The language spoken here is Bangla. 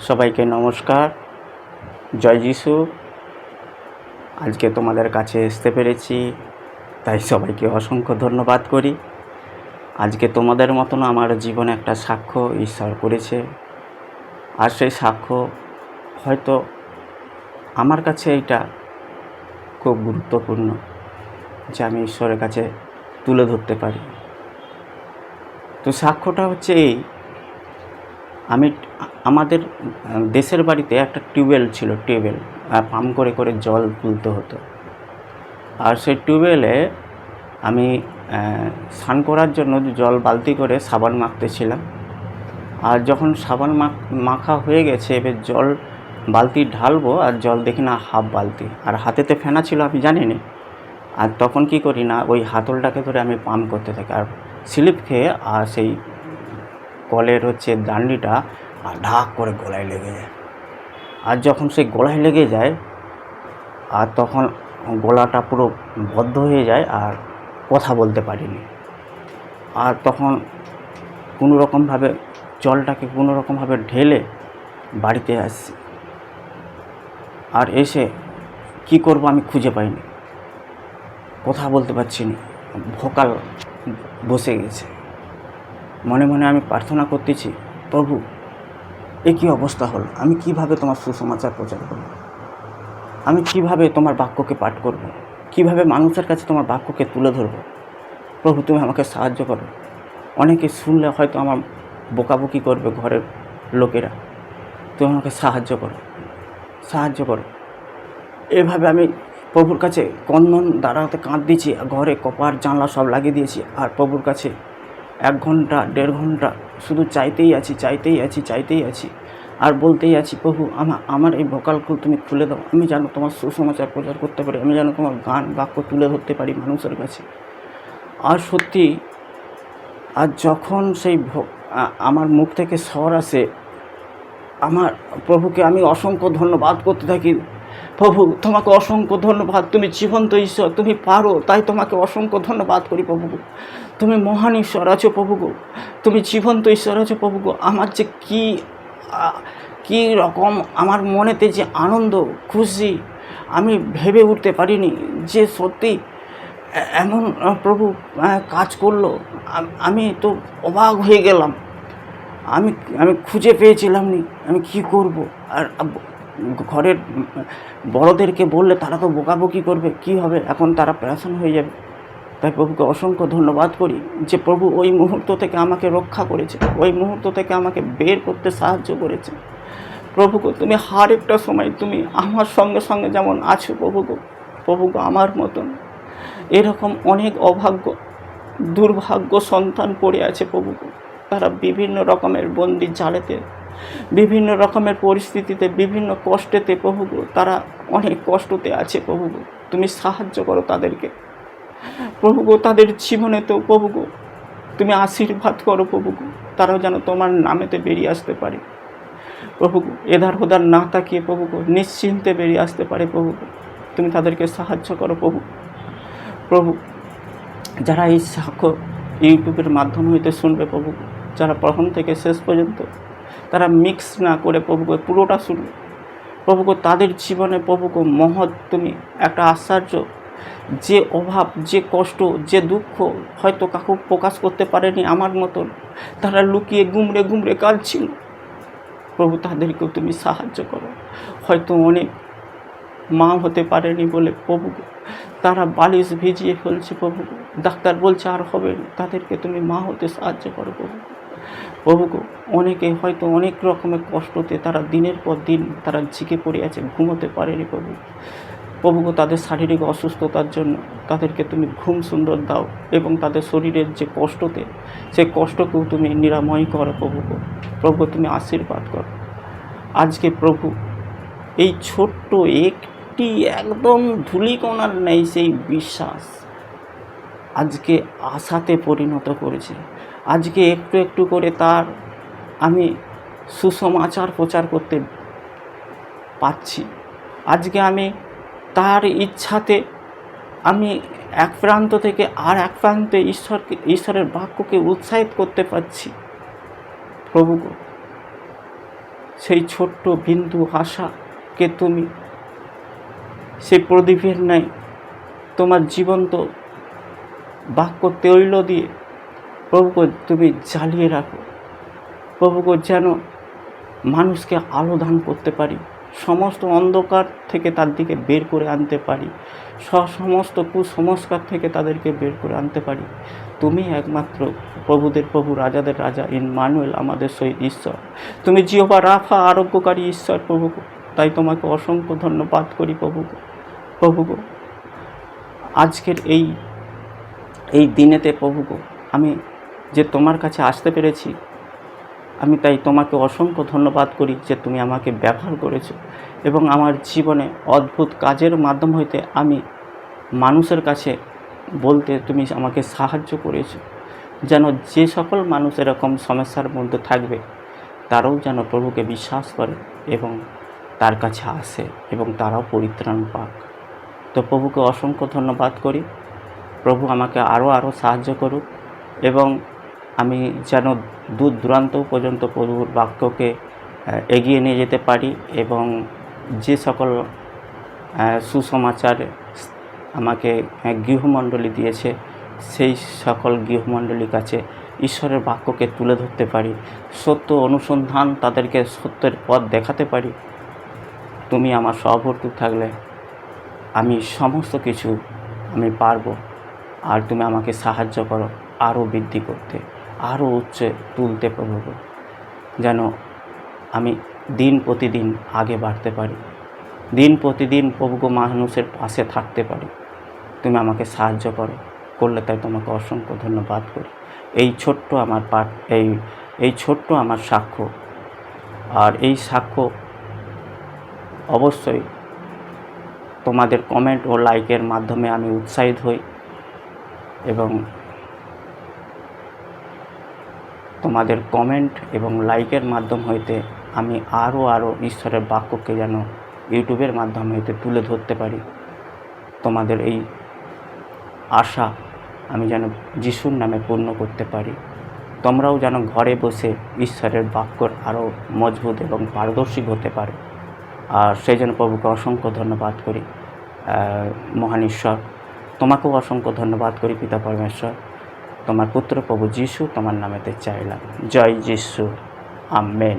সবাইকে নমস্কার। জয় যিশু। আজকে তোমাদের কাছে আসতে পেরেছি, তাই সবাইকে অসংখ্য ধন্যবাদ করি। আজকে তোমাদের মতন আমার জীবনে একটা সাক্ষ্য ঈশ্বর করেছে। আর সেই সাক্ষ্য হয়তো আমার কাছে এটা খুব গুরুত্বপূর্ণ, যে আমি ঈশ্বরের কাছে তুলে ধরতে পারি। তো সাক্ষ্যটা হচ্ছে এই আমি, আমাদের দেশের বাড়িতে একটা টিউবওয়েল ছিল, টিউবওয়েল পাম্প করে করে জল তুলতে হতো। আর সেই টিউবওয়েলে আমি স্নান করার জন্য জল বালতি করে সাবান মাখতেছিলাম। আর যখন সাবান মাখ হয়ে গেছে, এবার জল বালতি ঢালবো আর জল দেখি না হাফ বালতি। আর হাতেতে ফেনা ছিল, আমি জানি না আর তখন কি করি না, ওই হাতলটাকে ধরে আমি পাম্প করতে থাকি। আর স্লিপ খেয়ে, আর সেই কলের হচ্ছে দান্ডিটা ঢাক করে গলায় লেগে যায়। আর যখন সেই গলায় লেগে যায়, আর তখন গলাটা পুরো বদ্ধ হয়ে যায় আর কথা বলতে পারিনি। আর তখন কোনো রকমভাবে জলটাকে কোনো রকমভাবে ঢেলে বাড়িতে আসছি। আর এসে কি করব আমি খুঁজে পাইনি। কথা বলতে পারছি না। ভোকাল বসে গেছে। মনে মনে আমি প্রার্থনা করতেছি, প্রভু, এ কী অবস্থা হল? আমি কীভাবে তোমার সুসমাচার প্রচার করব? আমি কীভাবে তোমার বাক্যকে পাঠ করব? কীভাবে মানুষের কাছে তোমার বাক্যকে তুলে ধরব? প্রভু, তুমি আমাকে সাহায্য করো। অনেকে শুনলে হয়তো আমার বকাবকি করবে ঘরের লোকেরা। তুমি আমাকে সাহায্য করো সাহায্য করো। এভাবে আমি প্রভুর কাছে কন্দন দাঁড়াতে কাঁদ দিয়েছি, ঘরে কপার জানলা সব লাগিয়ে দিয়েছি, আর প্রভুর কাছে এক ঘণ্টা, দেড় ঘণ্টা, শুধু চাইতেই আছি চাইতেই আছি চাইতেই আছি। আর বলতেই আছি, প্রভু আমার আমার এই ভোকাল ভোকালগুলো তুমি খুলে দাও। আমি যেন তোমার সুসমাচার প্রচার করতে পারি, আমি যেন তোমার গান, বাক্য তুলে ধরতে পারি মানুষের কাছে। আর সত্যি, আর যখন সেই আমার মুখ থেকে স্বর আসে, আমার প্রভুকে আমি অসংখ্য ধন্যবাদ করতে থাকি। প্রভু, তোমাকে অসংখ্য ধন্যবাদ। তুমি জীবন্ত ঈশ্বর, তুমি পারো, তাই তোমাকে অসংখ্য ধন্যবাদ করি প্রভু তুমি মহান ঈশ্বর আছো প্রভু গো। তুমি জীবন্ত ঈশ্বর আছো প্রভু গো। আমার যে কী কি রকম আমার মনেতে যে আনন্দ, খুশি, আমি ভেবে উঠতে পারিনি যে সত্যি এমন প্রভু কাজ করল। আমি তো অবাক হয়ে গেলাম। আমি আমি খুঁজে পেয়েছিলাম নি আমি কি করব? আর ঘরের বড়দেরকে বললে তারা তো বকাবকি করবে, কি হবে? এখন তারা প্রেশান হয়ে যাবে। তাই প্রভুকে অসংখ্য ধন্যবাদ করি যে প্রভু ওই মুহূর্ত থেকে আমাকে রক্ষা করেছে, ওই মুহূর্ত থেকে আমাকে বের করতে সাহায্য করেছে। প্রভুকে তুমি হার একটা সময় তুমি আমার সঙ্গে সঙ্গে যেমন আছো প্রভুকে প্রভুকে আমার মতন। এরকম অনেক অভাগ্য, দুর্ভাগ্য সন্তান পড়ে আছে প্রভুকে তারা বিভিন্ন রকমের বন্দি জালেতে বিভিন্ন রকমের পরিস্থিতিতে, বিভিন্ন কষ্টেতে প্রভুগো তারা অনেক কষ্টতে আছে প্রভুগো তুমি সাহায্য করো তাদেরকে। প্রভুগো তাদের জীবনে তো প্রভুগো তুমি আশীর্বাদ করো প্রভুগো তারাও যেন তোমার নামেতে বেরিয়ে আসতে পারে। প্রভুগো এধার ওধার না তাকিয়ে প্রভুগো নিশ্চিন্তে বেরিয়ে আসতে পারে প্রভুগো তুমি তাদেরকে সাহায্য করো প্রভু প্রভু, যারা এই সাক্ষ্য ইউটিউবের মাধ্যম হইতে শুনবে প্রভু যারা প্রথম থেকে শেষ পর্যন্ত তারা মিক্স না করে প্রভুকে পুরোটা শুনবে প্রভুকে তাদের জীবনে প্রভুকে মহৎ তুমি একটা আশ্চর্য। যে অভাব, যে কষ্ট, যে দুঃখ হয়তো কাকু প্রকাশ করতে পারেনি আমার মতন। তারা লুকিয়ে গুমড়ে গুমড়ে কাঁদছিল। প্রভু তাদেরকেও তুমি সাহায্য করো। হয়তো অনেক মা হতে পারেনি বলে প্রভু তারা বালিশ ভিজিয়ে ফেলছে প্রভু ডাক্তার বলছে আর হবে তাদেরকে তুমি মা হতে সাহায্য করো প্রভু প্রভু অনেকে হয়তো অনেক রকমের কষ্টতে তারা দিনের পর দিন তারা ঝিকে পড়ে আছে, ঘুমোতে পারেনি প্রভু। প্রভু তাদের শারীরিক অসুস্থতার জন্য তাদেরকে তুমি ঘুম সুন্দর দাও এবং তাদের শরীরের যে কষ্টতে, সেই কষ্টকেও তুমি নিরাময় করো প্রভু গো। প্রভু তুমি আশীর্বাদ করো। আজকে প্রভু, এই ছোট্ট একটি একদম ধুলিকণার নেই সেই বিশ্বাস আজকে আশাতে পরিণত করেছে। আজকে একটু একটু করে তার আমি সুসমাচার প্রচার করতে পাচ্ছি আজকে আমি তার ইচ্ছাতে আমি এক প্রান্ত থেকে আর এক প্রান্তে ঈশ্বরকে, ঈশ্বরের বাক্যকে উৎসাহিত করতে পারছি। প্রভু সেই ছোট্ট বিন্দু আশাকে তুমি সেই প্রদীপের ন্যায় তোমার জীবন্ত বাক্য তৈল দিয়ে প্রভুকে তুমি জ্বালিয়ে রাখো। প্রভুকে যেন মানুষকে আলো দান করতে পারি, সমস্ত অন্ধকার থেকে তার দিকে বের করে আনতে পারি সমস্ত কুসংস্কার থেকে তাদেরকে বের করে আনতে পারি। তুমি একমাত্র প্রভুদের প্রভু, রাজাদের রাজা ইন মানুয়েল আমাদের সহিত ঈশ্বর। তুমি জিহবা রাফা, আরোগ্যকারী ঈশ্বর প্রভু তাই তোমাকে অসংখ্য ধন্যবাদ করি প্রভু প্রভু। আজকের এই এই দিনেতে প্রভু আমি যে তোমার কাছে আসতে পেরেছি, আমি তাই তোমাকে অসংখ্য ধন্যবাদ করি যে তুমি আমাকে ব্যবহার করেছ এবং আমার জীবনে অদ্ভুত কাজের মাধ্যম হইতে আমি মানুষের কাছে বলতে তুমি আমাকে সাহায্য করেছ। যেন যে সকল মানুষ এরকম সমস্যার মধ্যে থাকবে, তারাও যেন প্রভুকে বিশ্বাস করে এবং তার কাছে আসে এবং তারাও পরিত্রাণ পাক। তো প্রভুকে অসংখ্য ধন্যবাদ করি। প্রভু আমাকে আরও আরও সাহায্য করুক এবং আমি যেন দূর দূরান্ত পর্যন্ত প্রভুর বাক্যকে এগিয়ে নিয়ে যেতে পারি এবং যে সকল সুসমাচার আমাকে গৃহমণ্ডলী দিয়েছে, সেই সকল গৃহমণ্ডলীর কাছে ঈশ্বরের বাক্যকে তুলে ধরতে পারি, সত্য অনুসন্ধান তাদেরকে সত্যের পথ দেখাতে পারি। তুমি আমার সহবর্তী থাকলে আমি সমস্ত কিছু আমি পারব, আর তুমি আমাকে সাহায্য করো আরও বৃদ্ধি করতে। আরও উচ্চে তুলতে প্রভু যেন আমি দিন প্রতিদিন আগে বাড়তে পারি। দিন প্রতিদিন প্রভুগ মানুষের পাশে থাকতে পারি। তুমি আমাকে সাহায্য করো, করলে তাই তোমাকে অসংখ্য ধন্যবাদ করি। এই ছোট্ট আমার পাঠ, এই এই ছোট্ট আমার সাক্ষ্য, আর এই সাক্ষ্য অবশ্যই তোমাদের কমেন্ট ও লাইকের মাধ্যমে আমি উৎসাহিত হই এবং তোমাদের কমেন্ট এবং লাইকের মাধ্যম হইতে আমি আরও আরও ঈশ্বরের বাক্যকে যেন ইউটিউবের মাধ্যম হইতে তুলে ধরতে পারি। তোমাদের এই আশা আমি যেন যিশুর নামে পূর্ণ করতে পারি। তোমরাও যেন ঘরে বসে ঈশ্বরের বাক্যর আরও মজবুত এবং পারদর্শী হতে পারে। আর সেই জন্য প্রভুকে অসংখ্য ধন্যবাদ করি। মহান ঈশ্বর, তোমাকেও অসংখ্য ধন্যবাদ করি পিতা পরমেশ্বর। তোমার পুত্র প্রভু যিশু তোমার নামেতে চাইলাম জয় যিশু। আমেন।